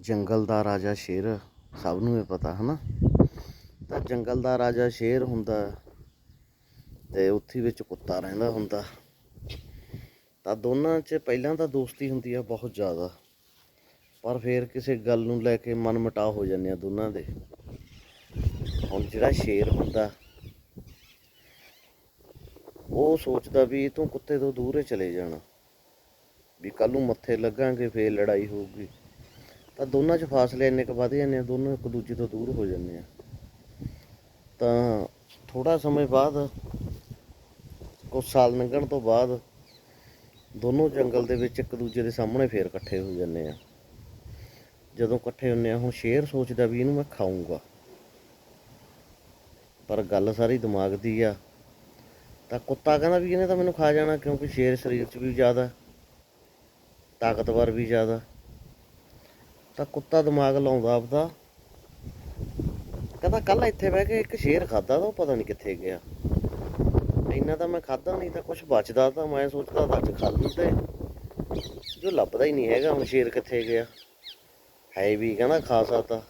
ਜੰਗਲ ਦਾ ਰਾਜਾ ਸ਼ੇਰ, ਸਭ ਨੂੰ ਇਹ ਪਤਾ, ਹਨਾ? ਤਾਂ ਜੰਗਲ ਦਾ ਰਾਜਾ ਸ਼ੇਰ ਹੁੰਦਾ ਤੇ ਉੱਥੇ ਵਿੱਚ ਕੁੱਤਾ ਰਹਿੰਦਾ ਹੁੰਦਾ। ਤਾਂ ਦੋਨਾਂ 'ਚ ਪਹਿਲਾਂ ਤਾਂ ਦੋਸਤੀ ਹੁੰਦੀ ਆ ਬਹੁਤ ਜ਼ਿਆਦਾ, ਪਰ ਫਿਰ ਕਿਸੇ ਗੱਲ ਨੂੰ ਲੈ ਕੇ ਮਨ ਮਟਾਅ ਹੋ ਜਾਂਦੇ ਆ ਦੋਨਾਂ ਦੇ। ਹੁਣ ਜਿਹੜਾ ਸ਼ੇਰ ਹੁੰਦਾ, ਉਹ ਸੋਚਦਾ ਵੀ ਇਹ ਤੋਂ ਕੁੱਤੇ ਤੋਂ ਦੂਰ ਹੀ ਚਲੇ ਜਾਣਾ, ਵੀ ਕੱਲ ਨੂੰ ਮੱਥੇ ਲੱਗਾਂਗੇ, ਫੇਰ ਲੜਾਈ ਹੋਊਗੀ। ਤਾਂ ਦੋਨਾਂ 'ਚ ਫਾਸਲੇ ਇੰਨੇ ਕੁ ਵੱਧ ਜਾਂਦੇ ਆ, ਦੋਨੋਂ ਇੱਕ ਦੂਜੇ ਤੋਂ ਦੂਰ ਹੋ ਜਾਂਦੇ ਆ। ਤਾਂ ਥੋੜਾ ਸਮੇਂ ਬਾਅਦ ਕੁਝ ਸਾਲ ਲੰਘਣ ਤੋਂ ਬਾਅਦ ਦੋਨੋਂ ਜੰਗਲ ਦੇ ਵਿੱਚ ਇੱਕ ਦੂਜੇ ਦੇ ਸਾਹਮਣੇ ਫੇਰ ਇਕੱਠੇ ਹੋ ਜਾਂਦੇ ਆ। ਜਦੋਂ ਇਕੱਠੇ ਹੁੰਦੇ ਆ, ਹੁਣ ਸ਼ੇਰ ਸੋਚਦਾ ਵੀ ਇਹਨੂੰ ਮੈਂ ਖਾਊਂਗਾ। ਪਰ ਗੱਲ ਸਾਰੀ ਦਿਮਾਗ ਦੀ ਆ। ਤਾਂ ਕੁੱਤਾ ਕਹਿੰਦਾ ਵੀ ਇਹਨੇ ਤਾਂ ਮੈਨੂੰ ਖਾ ਜਾਣਾ ਕਿਉਂਕਿ ਸ਼ੇਰ ਸਰੀਰ 'ਚ ਵੀ ਜ਼ਿਆਦਾ, ਤਾਕਤਵਰ ਵੀ ਜ਼ਿਆਦਾ। ਤਾਂ ਕੁੱਤਾ ਦਿਮਾਗ ਲਾਉਂਦਾ ਆਪਦਾ। ਕਹਿੰਦਾ ਕੱਲ ਇੱਥੇ ਬਹਿ ਕੇ ਇੱਕ ਸ਼ੇਰ ਖਾਦਾ ਤਾਂ ਉਹ ਪਤਾ ਨਹੀਂ ਕਿੱਥੇ ਗਿਆ। ਇੰਨਾ ਤਾਂ ਮੈਂ ਖਾਦਾ ਨਹੀਂ ਤਾਂ ਕੁਝ ਬਚਦਾ ਤਾਂ ਮੈਂ ਸੋਚਦਾ ਅੱਜ ਖਾ ਲੂੰ ਤੇ। ਜੋ ਲੱਭਦਾ ਹੀ ਨਹੀਂ ਹੈਗਾ, ਹੁਣ ਸ਼ੇਰ ਕਿੱਥੇ ਗਿਆ। ਹੈ ਵੀ ਕਹਿੰਦਾ ਖਾ ਸਕਦਾ।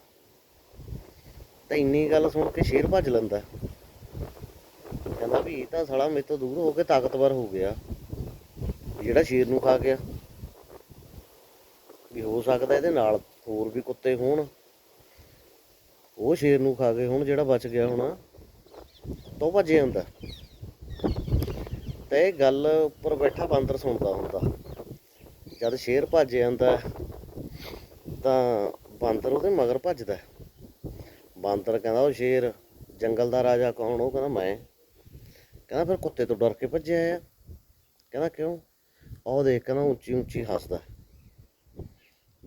ਤਾਂ ਇੰਨੀ ਗੱਲ ਸੁਣ ਕੇ ਸ਼ੇਰ ਭੱਜ ਲੈਂਦਾ। ਕਹਿੰਦਾ ਵੀ ਇਹ ਤਾਂ ਸਾਲਾ ਮੇਰੇ ਤੋਂ ਦੂਰ ਹੋ ਕੇ ਤਾਕਤਵਰ ਹੋ ਗਿਆ। ਜਿਹੜਾ ਸ਼ੇਰ ਨੂੰ ਖਾ ਗਿਆ। ਵੀ ਹੋ ਸਕਦਾ ਇਹਦੇ ਨਾਲ ਹੋਰ ਵੀ ਕੁੱਤੇ ਹੋਣ। ਉਹ ਸ਼ੇਰ ਨੂੰ ਖਾ ਗਏ ਹੁਣ ਜਿਹੜਾ ਬਚ ਗਿਆ ਹੋਣਾ, ਤਾਂ ਉਹ ਭੱਜੇ ਜਾਂਦਾ। ਤੇ ਇਹ ਗੱਲ ਉੱਪਰ ਬੈਠਾ ਬਾਂਦਰ ਸੁਣਦਾ ਹੁੰਦਾ। ਜਦ ਸ਼ੇਰ ਭੱਜ ਜਾਂਦਾ, ਤਾਂ ਬਾਂਦਰ ਉਹਦੇ ਮਗਰ ਭੱਜਦਾ। ਬਾਂਦਰ ਕਹਿੰਦਾ ਉਹ ਸ਼ੇਰ, ਜੰਗਲ ਦਾ ਰਾਜਾ ਕੌਣ? ਉਹ ਕਹਿੰਦਾ, ਮੈਂ। ਕਹਿੰਦਾ, ਫਿਰ ਕੁੱਤੇ ਤੋਂ ਡਰ ਕੇ ਭੱਜਿਆ ਆ? ਕਹਿੰਦਾ, ਕਿਉਂ? ਉਹ ਦੇਖ ਕਹਿੰਦਾ ਉੱਚੀ ਉੱਚੀ ਹੱਸਦਾ।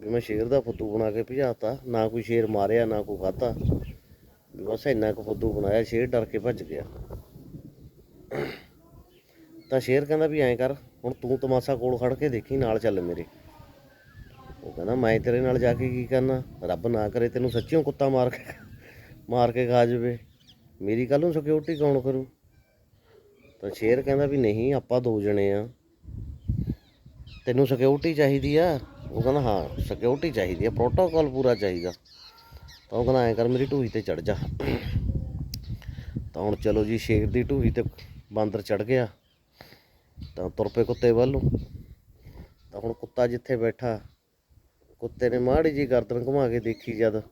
ਵੀ ਮੈਂ ਸ਼ੇਰ ਦਾ ਫੁੱਦੂ ਬਣਾ ਕੇ ਭਜਾਤਾ, ਨਾ ਕੋਈ ਸ਼ੇਰ ਮਾਰਿਆ, ਨਾ ਕੋਈ ਖਾਧਾ। ਵੀ ਬਸ ਇੰਨਾ ਕੁ ਫੁੱਦੂ ਬਣਾਇਆ, ਸ਼ੇਰ ਡਰ ਕੇ ਭੱਜ ਗਿਆ। ਤਾਂ ਸ਼ੇਰ ਕਹਿੰਦਾ ਵੀ ਐਂ ਕਰ, ਹੁਣ ਤੂੰ ਤਮਾਸ਼ਾ ਕੋਲ ਖੜ ਕੇ ਦੇਖੀ, ਨਾਲ ਚੱਲ ਮੇਰੇ। ਉਹ ਕਹਿੰਦਾ, ਮੈਂ ਤੇਰੇ ਨਾਲ ਜਾ ਕੇ ਕੀ ਕਰਨਾ? ਰੱਬ ਨਾ ਕਰੇ ਤੈਨੂੰ ਸੱਚੀਓ ਕੁੱਤਾ ਮਾਰ ਕੇ ਮਾਰ ਕੇ ਖਾ ਜਾਵੇ। ਮੇਰੀ ਕੱਲ ਨੂੰ ਸਿਕਿਉਰਿਟੀ ਕੌਣ ਕਰੂ? ਤਾਂ ਸ਼ੇਰ ਕਹਿੰਦਾ ਵੀ ਨਹੀਂ, ਆਪਾਂ ਦੋ ਜਣੇ ਆ। ਤੈਨੂੰ ਸਿਕਿਉਰਿਟੀ ਚਾਹੀਦੀ ਆ। ਉਹ ਕਹਿੰਦਾ, ਹਾਂ ਸਿਕਿਉਰਿਟੀ ਚਾਹੀਦੀ ਆ ਪ੍ਰੋਟੋਕਾਲ ਪੂਰਾ ਚਾਹੀਦਾ। ਤਾਂ ਉਹ ਕਹਿੰਦਾ, ਐਂ ਕਰ, ਮੇਰੀ ਢੂਹੀ ਤੇ ਚੜ ਜਾ। ਤਾਂ ਹੁਣ ਚਲੋ ਜੀ, ਸ਼ੇਰ ਦੀ ਢੂਹੀ ਤੇ ਬਾਂਦਰ ਚੜ ਗਿਆ। ਤਾਂ ਤੁਰ ਪਏ ਕੁੱਤੇ ਵੱਲ ਨੂੰ। ਤਾਂ ਹੁਣ ਕੁੱਤਾ ਜਿੱਥੇ ਬੈਠਾ, ਕੁੱਤੇ ਨੇ ਮਾੜੀ ਜੀ ਗਰਦਨ ਘੁਮਾ ਕੇ ਦੇਖੀ ਜਦ।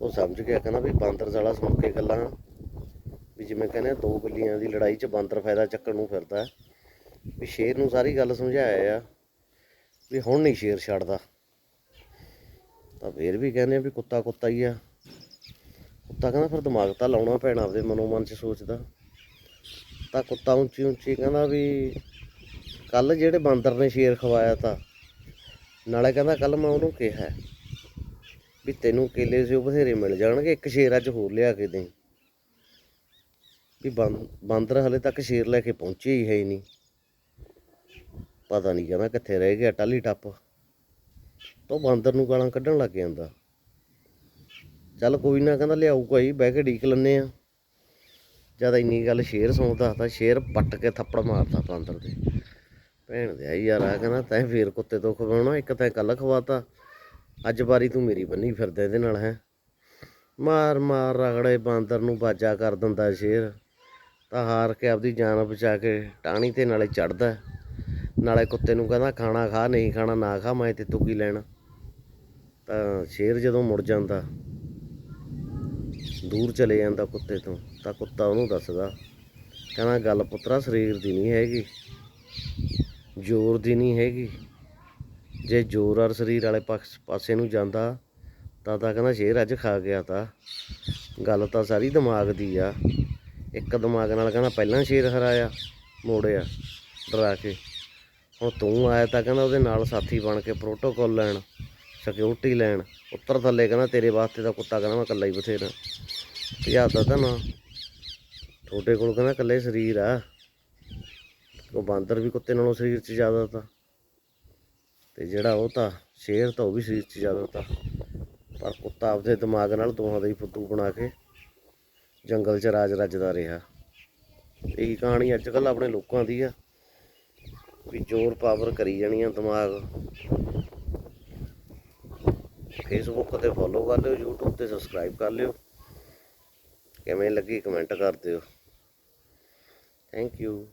ਉਹ ਸਮਝ ਗਿਆ, ਕਹਿੰਦਾ ਵੀ ਬਾਂਦਰ ਸਾਲਾ ਸੁਣ ਕੇ ਗੱਲਾਂ। ਵੀ ਜਿਵੇਂ ਕਹਿੰਦੇ ਦੋ ਬਿੱਲੀਆਂ ਦੀ ਲੜਾਈ 'ਚ ਬਾਂਦਰ ਫਾਇਦਾ ਚੱਕਣ ਨੂੰ ਫਿਰਦਾ। ਵੀ ਸ਼ੇਰ ਨੂੰ ਸਾਰੀ ਗੱਲ ਸਮਝਾਇਆ ਆ। ਵੀ ਹੁਣ ਨਹੀਂ ਸ਼ੇਰ ਛੱਡਦਾ। ਤਾਂ ਫੇਰ ਵੀ ਕਹਿੰਦੇ ਆ ਵੀ ਕੁੱਤਾ ਕੁੱਤਾ ਹੀ ਆ। ਕੁੱਤਾ ਕਹਿੰਦਾ ਫਿਰ ਦਿਮਾਗ ਤਾਂ ਲਾਉਣਾ ਪੈਣਾ ਆਪਦੇ ਮਨੋ ਮਨ 'ਚ ਸੋਚਦਾ। ਤਾਂ ਕੁੱਤਾ ਉੱਚੀ ਉੱਚੀ ਕਹਿੰਦਾ ਵੀ ਕੱਲ ਜਿਹੜੇ ਬਾਂਦਰ ਨੇ ਸ਼ੇਰ ਖਵਾਇਆ ਤਾਂ, ਨਾਲੇ ਕਹਿੰਦਾ ਕੱਲ ਮੈਂ ਉਹਨੂੰ ਕਿਹਾ ਵੀ ਤੈਨੂੰ ਕੇਲੇ ਸਿਓ ਬਥੇਰੇ ਮਿਲ ਜਾਣਗੇ, ਇੱਕ ਸ਼ੇਰ ਅੱਜ ਹੋਰ ਲਿਆ ਕੇ ਦੇ ਵੀ ਬਾਂ- ਬਾਂਦਰ ਹਲੇ ਤੱਕ ਸ਼ੇਰ ਲੈ ਕੇ ਪਹੁੰਚੇ ਹੀ ਹੈ ਹੀ ਨਹੀਂ। ਪਤਾ ਨਹੀਂ ਕਹਿੰਦਾ ਕਿੱਥੇ ਰਹਿ ਗਿਆ ਟਾਲੀ ਟੱਪ ਤੋਂ ਬਾਂਦਰ ਨੂੰ ਗਾਲਾਂ ਕੱਢਣ ਲੱਗ ਜਾਂਦਾ। ਚੱਲ ਕੋਈ ਨਾ ਕਹਿੰਦਾ ਲਿਆਊਗਾ ਹੀ ਬਹਿ ਕੇ ਢੀਕ ਲੈਨੇ ਆ ਜਦ ਇੰਨੀ ਗੱਲ ਸ਼ੇਰ ਸੁਣਦਾ ਤਾਂ ਸ਼ੇਰ ਪੱਟ ਕੇ ਥੱਪੜ ਮਾਰਦਾ ਬਾਂਦਰ ਦੇ। ਭੈਣ ਦੇ ਆਈ ਯਾਰ ਆ ਕਹਿੰਦਾ ਤੈਂ ਫੇਰ ਕੁੱਤੇ ਤੋਂ ਖਵਾਉਣਾ ਇੱਕ ਤੈਂ ਕੱਲ ਖਵਾਤਾ, ਅੱਜ ਵਾਰੀ ਤੂੰ ਮੇਰੀ ਬੰਨੀ ਫਿਰਦਾ ਇਹਦੇ ਨਾਲ, ਹੈ। ਮਾਰ ਮਾਰ ਰਗੜੇ ਬਾਂਦਰ ਨੂੰ ਬਾਜਾ ਕਰ ਦਿੰਦਾ ਸ਼ੇਰ, ਤਾਂ ਹਾਰ ਕੇ ਆਪਦੀ ਜਾਨ ਬਚਾ ਕੇ ਟਾਣੀ ਤੇ ਨਾਲੇ ਚੜਦਾ ਨਾਲੇ ਕੁੱਤੇ ਨੂੰ ਕਹਿੰਦਾ ਖਾਣਾ ਖਾ, ਨਹੀਂ ਖਾਣਾ ਨਾ ਖਾ, ਮੈਂ ਤੇ ਤੂੰ ਕੀ ਲੈਣਾ? ਤਾਂ ਸ਼ੇਰ ਜਦੋਂ ਮੁੜ ਜਾਂਦਾ, ਦੂਰ ਚਲੇ ਜਾਂਦਾ ਕੁੱਤੇ ਤੋਂ, ਤਾਂ ਕੁੱਤਾ ਉਹਨੂੰ ਦੱਸਦਾ, ਕਹਿੰਦਾ ਗੱਲ ਪੁੱਤਰਾ ਸਰੀਰ ਦੀ ਨਹੀਂ ਹੈਗੀ, ਜ਼ੋਰ ਦੀ ਨਹੀਂ ਹੈਗੀ। ਜੇ ਜ਼ੋਰ ਔਰ ਸਰੀਰ ਵਾਲੇ ਪਕਸ਼ ਪਾਸੇ ਨੂੰ ਜਾਂਦਾ, ਤਾਂ ਤਾਂ ਕਹਿੰਦਾ ਸ਼ੇਰ ਅੱਜ ਖਾ ਗਿਆ ਤਾਂ। ਗੱਲ ਤਾਂ ਸਾਰੀ ਦਿਮਾਗ ਦੀ ਆ। ਇੱਕ ਦਿਮਾਗ ਨਾਲ ਕਹਿੰਦਾ ਪਹਿਲਾਂ ਸ਼ੇਰ ਹਰਾਇਆ, ਮੋੜਿਆ, ਡਰਾ ਕੇ। ਹੁਣ ਤੂੰ ਆਇਆ ਤਾਂ ਕਹਿੰਦਾ ਉਹਦੇ ਨਾਲ ਸਾਥੀ ਬਣ ਕੇ ਪ੍ਰੋਟੋਕੋਲ ਲੈਣ ਸਿਕਿਉਰਿਟੀ ਲੈਣ। ਉੱਤਰ ਥੱਲੇ ਕਹਿੰਦਾ ਤੇਰੇ ਵਾਸਤੇ ਤਾਂ ਕੁੱਤਾ ਕਹਿੰਦਾ ਮੈਂ ਇਕੱਲਾ ਹੀ ਬਥੇਰਾ। ਭਜਾਤਾ ਤਾਂ ਨਾ, ਤੁਹਾਡੇ ਕੋਲ ਕਹਿੰਦਾ ਇਕੱਲੇ ਸਰੀਰ ਆ। ਉਹ ਬਾਂਦਰ ਵੀ ਕੁੱਤੇ ਨਾਲੋਂ ਸਰੀਰ 'ਚ ਜ਼ਿਆਦਾ ਤਾਂ। ਤੇ ਜਿਹੜਾ ਉਹ ਤਾਂ, ਸ਼ੇਰ ਤਾਂ ਉਹ ਵੀ ਸਰੀਰ 'ਚ ਜ਼ਿਆਦਾ ਤਾਂ। ਪਰ ਕੁੱਤਾ ਆਪਦੇ ਦਿਮਾਗ ਨਾਲ ਦੋਹਾਂ ਦਾ ਹੀ ਫੁੱਦੂ ਬਣਾ ਕੇ ਜੰਗਲ 'ਚ ਰਾਜ ਰੱਜਦਾ ਰਿਹਾ। ਇਹੀ ਕਹਾਣੀ ਅੱਜ ਕੱਲ ਆਪਣੇ ਲੋਕਾਂ ਦੀ ਆ। ਵੀ ਜ਼ੋਰ ਪਾਵਰ ਕਰੀ ਜਾਣੀ ਆ ਦਿਮਾਗ। ਫੇਸਬੁੱਕ ਤੇ ਫੋਲੋ ਕਰ ਲਿਓ, YouTube ਤੇ ਸਬਸਕ੍ਰਾਈਬ ਕਰ ਲਿਓ। ਕਿਵੇਂ ਲੱਗੀ ਕਮੈਂਟ ਕਰ ਦਿਓ। Thank you